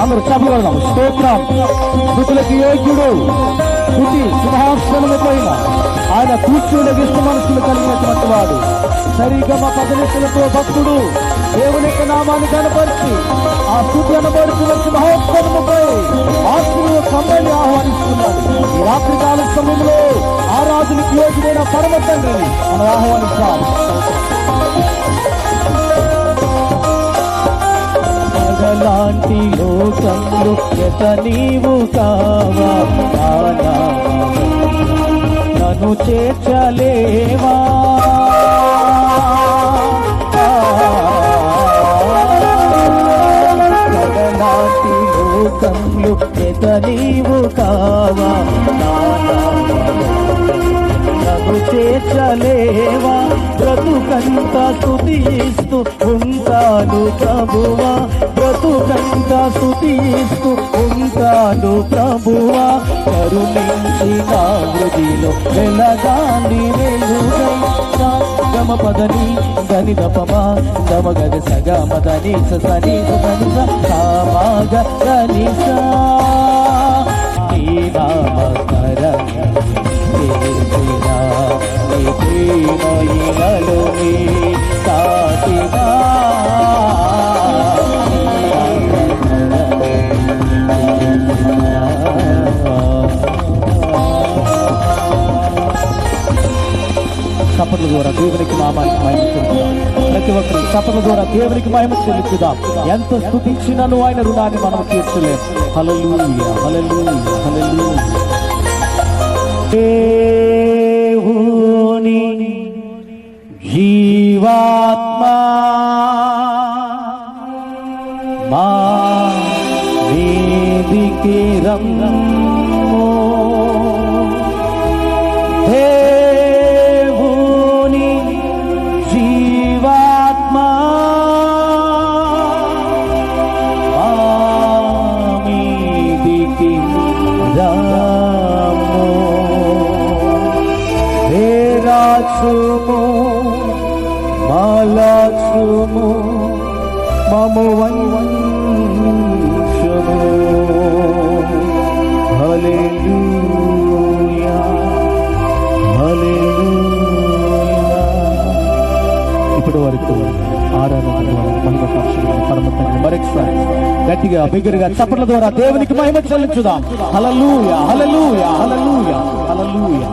అందరూ చెప్పగలదాం స్తోత్రం. స్థుతులకి యోగ్యుడు స్థుతి సింహాసనము పైన ఆయన కూర్చుండే విష్ణు మనసులు కలిగినటువంటి వాడు సరిగమ పదనితులతో భక్తుడు దేవుని యొక్క నామాన్ని కనపరిచి ఆ స్థుతి అనబడుతున్న సింహాసనముపై కూడా యోగ్యుడైన మనం ఆహ్వానిస్తాం లాంటి లోకంలో ఎత నీవు కావా నన్ను చేర్చలేవా చేర్చలేవా? బ్రతుకంత స్థుతిస్తూ ఉంటాను ప్రభువా. బ్రతుకంత స్థుతిస్తూ ఉంటాను ప్రభువా. కరుణించి నా హృదిలో వెలగాని గమ పదని గని గపమా గమ గద సగ మదని సని సని సామాగ గని సా నీ చప్పట్ల ద్వారా దేవునికి నామానికి మహిమ చెల్లిద్దాం ప్రతి ఒక్కరు చప్పట్ల ద్వారా దేవునికి మహిమ చెల్లిద్దాం ఎంత స్థుతించినను ఆయన రుణాన్ని మనం తీర్చలేం. హలలు హలలు హల్లెలూయా. তীরম হে ভুনি জীবাত্মা আমি দিকে রাম। হে রাসুমো মালাসুমো মম বন্ধ ఇప్పటి ఆరాధన ద్వారా మరొకసారి గట్టిగా బిగ్గరగా చప్పట్ల ద్వారా దేవునికి మహిమ చెల్లించుదాం. హలలుయా హలలుయా హలలుయా హలలుయా